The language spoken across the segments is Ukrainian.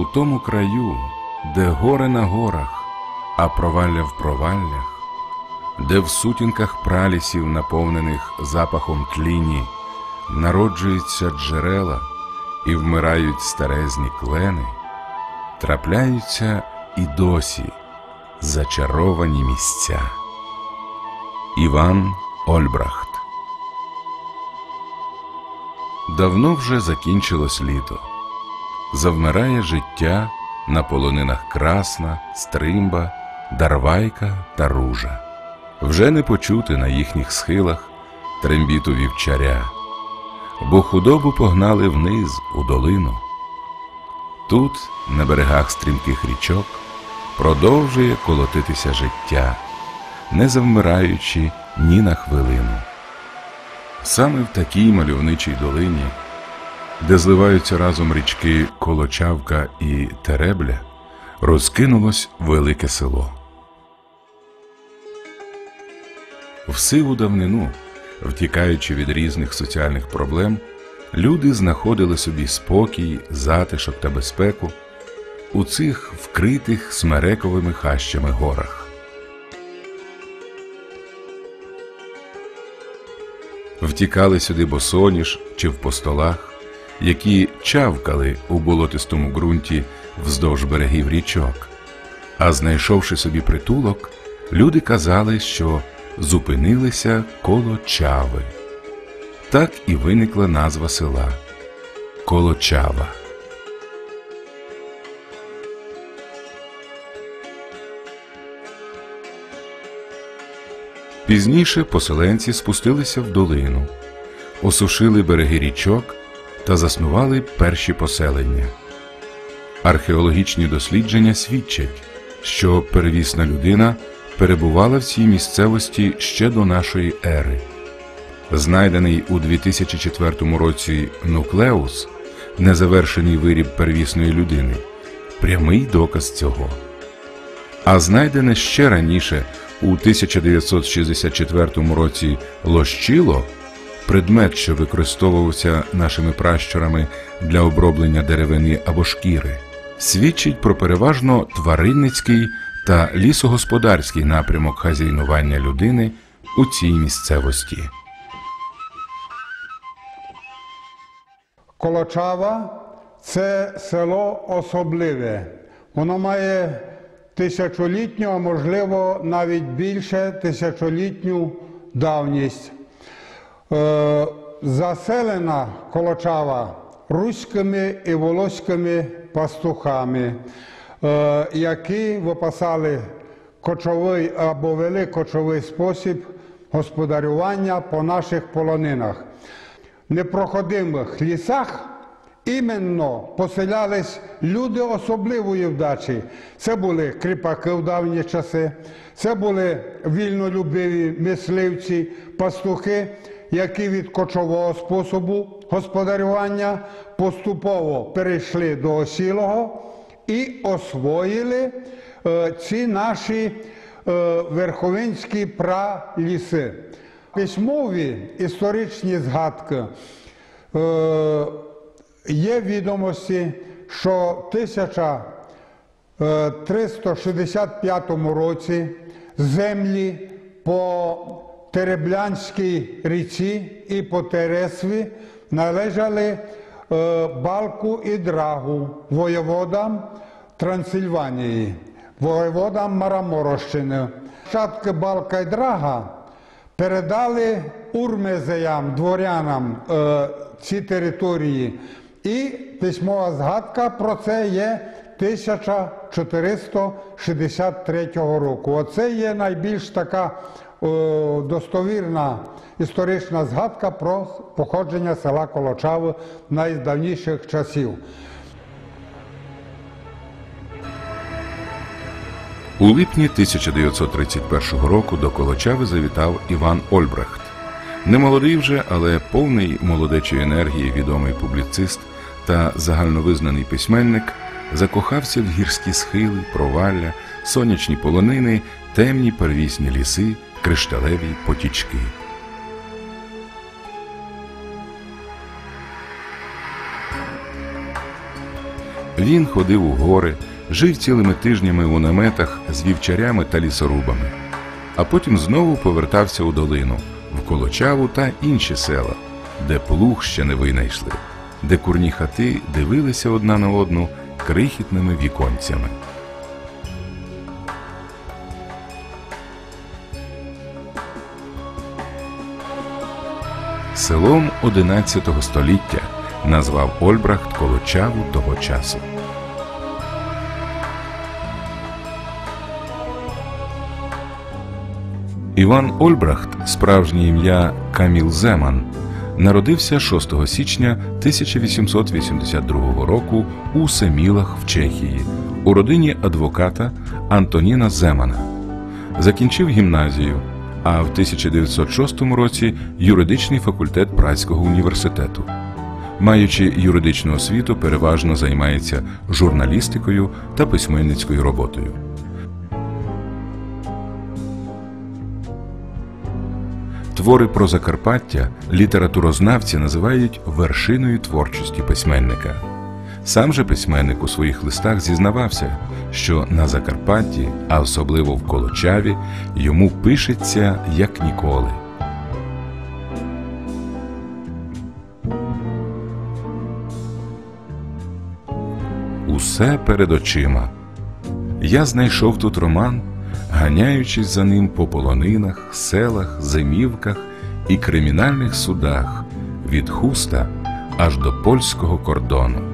У тому краю, де гори на горах, а провалля в проваллях, де в сутінках пралісів, наповнених запахом тліні, народжуються джерела і вмирають старезні клени, трапляються і досі зачаровані місця. Іван Ольбрахт Давно вже закінчилось літо. Завмирає життя на полонинах красна, стримба, дарвайка та ружа. Вже не почути на їхніх схилах трембіту вівчаря, бо худобу погнали вниз у долину. Тут, на берегах стрімких річок, продовжує колотитися життя, не завмираючи ні на хвилину. Саме в такій мальовничій долині, де зливаються разом річки Колочавка і Теребля, розкинулось велике село. В сиву давнину, втікаючи від різних соціальних проблем, люди знаходили собі спокій, затишок та безпеку у цих вкритих смерековими хащами горах. Втікали сюди босоніж чи в постолах, які чавкали у болотистому ґрунті вздовж берегів річок. А знайшовши собі притулок, люди казали, що зупинилися коло чави. Так і виникла назва села Колочава. Пізніше поселенці спустилися в долину, осушили береги річок та заснували перші поселення. Археологічні дослідження свідчать, що первісна людина перебувала в цій місцевості ще до нашої ери. Знайдений у 2004 році нуклеус, незавершений виріб первісної людини, прямий доказ цього. А знайдене ще раніше у 1964 році лощило предмет, що використовувався нашими пращурами для оброблення деревини або шкіри, свідчить про переважно тваринницький та лісогосподарський напрямок хазяйнування людини у цій місцевості. Колочава це село особливе. Воно має тисячолітню, а можливо навіть більше тисячолітню давність. Е, заселена Колочава руськими і волоськими пастухами, е, які випасали кочовий або вели кочовий спосіб господарювання по наших полонинах. В непроходимих лісах іменно поселялись люди особливої вдачі. Це були кріпаки в давні часи, це були вільнолюбиві мисливці, пастухи, які від кочового способу господарювання поступово перейшли до осілого і освоїли е, ці наші е, верховинські праліси. Письмові історичні згадки. Е, Є відомості, що в 1365 році землі по Тереблянській ріці і по Тересві належали е, Балку і Драгу воєводам Трансильванії, воєводам Мараморощини. Шатки Балка і Драга передали урмезеям, дворянам е, ці території. І письмова згадка про це є 1463 року. Оце є найбільш така достовірна історична згадка про походження села Колочави найдавніших часів. У липні 1931 року до Колочави завітав Іван Ольбрехт. Немолодий вже, але повний молодечої енергії відомий публіцист та загальновизнаний письменник закохався в гірські схили, провалля, сонячні полонини, темні первісні ліси, кришталеві потічки. Він ходив у гори, жив цілими тижнями у наметах з вівчарями та лісорубами, а потім знову повертався у долину, в Колочаву та інші села, де плуг ще не винайшли, де курні хати дивилися одна на одну крихітними віконцями. Селом XI століття назвав Ольбрахт Колочаву того часу. Іван Ольбрахт, справжнє ім'я Каміл Земан, народився 6 січня 1882 року у Семілах в Чехії у родині адвоката Антоніна Земана. Закінчив гімназію, а в 1906 році юридичний факультет Празького університету. Маючи юридичну освіту, переважно займається журналістикою та письменницькою роботою. Твори про Закарпаття літературознавці називають вершиною творчості письменника. Сам же письменник у своїх листах зізнавався, що на Закарпатті, а особливо в Колочаві, йому пишеться як ніколи. Усе перед очима. Я знайшов тут роман, ганяючись за ним по полонинах, селах, зимівках і кримінальних судах від хуста аж до польського кордону.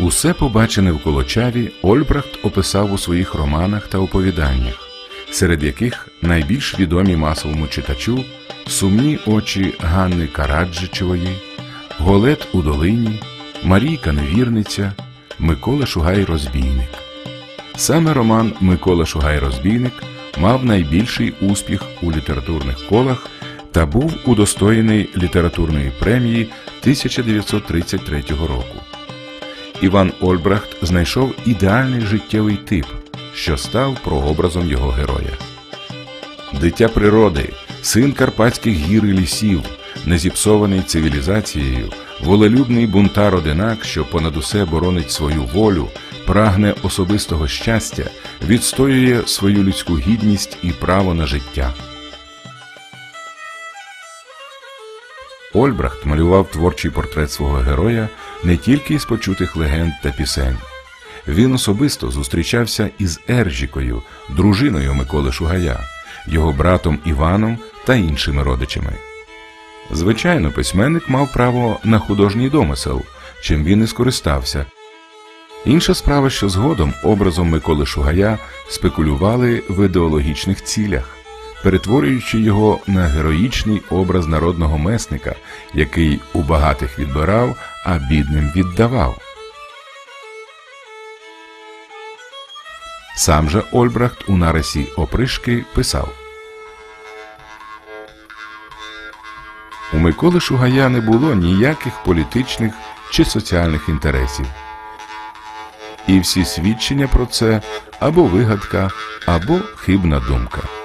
Усе побачене в Колочаві Ольбрахт описав у своїх романах та оповіданнях, серед яких найбільш відомі масовому читачу сумні очі Ганни Караджичевої, Голет у долині, Марійка Невірниця, Микола Шугай Розбійник. Саме роман Микола Шугай Розбійник мав найбільший успіх у літературних колах та був удостоєний літературної премії 1933 року. Іван Ольбрахт знайшов ідеальний життєвий тип, що став прообразом його героя. Дитя природи, син карпатських гір і лісів, незіпсований цивілізацією, волелюбний бунтар одинак, що понад усе боронить свою волю, прагне особистого щастя, відстоює свою людську гідність і право на життя. Ольбрахт малював творчий портрет свого героя не тільки із почутих легенд та пісень. Він особисто зустрічався із Ержікою, дружиною Миколи Шугая, його братом Іваном та іншими родичами. Звичайно, письменник мав право на художній домисел, чим він і скористався. Інша справа, що згодом образом Миколи Шугая спекулювали в ідеологічних цілях, перетворюючи його на героїчний образ народного месника, який у багатих відбирав, а бідним віддавав. Сам же Ольбрахт у нарисі опришки писав У Миколи Шугая не було ніяких політичних чи соціальних інтересів. І всі свідчення про це або вигадка, або хибна думка.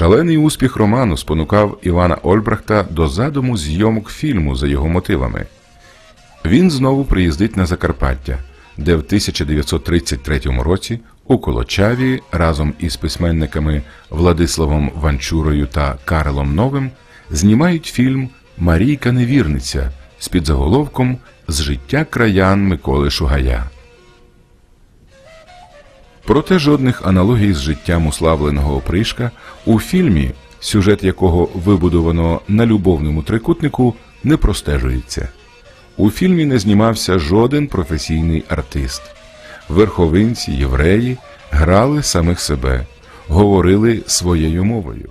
Шалений успіх роману спонукав Івана Ольбрахта до задуму зйомок фільму за його мотивами. Він знову приїздить на Закарпаття, де в 1933 році у Колочаві разом із письменниками Владиславом Ванчурою та Карлом Новим знімають фільм Марійка Невірниця з підзаголовком З життя краян Миколи Шугая. Проте жодних аналогій з життям уславленого опришка у фільмі, сюжет якого вибудовано на любовному трикутнику, не простежується. У фільмі не знімався жоден професійний артист. Верховинці, євреї грали самих себе, говорили своєю мовою.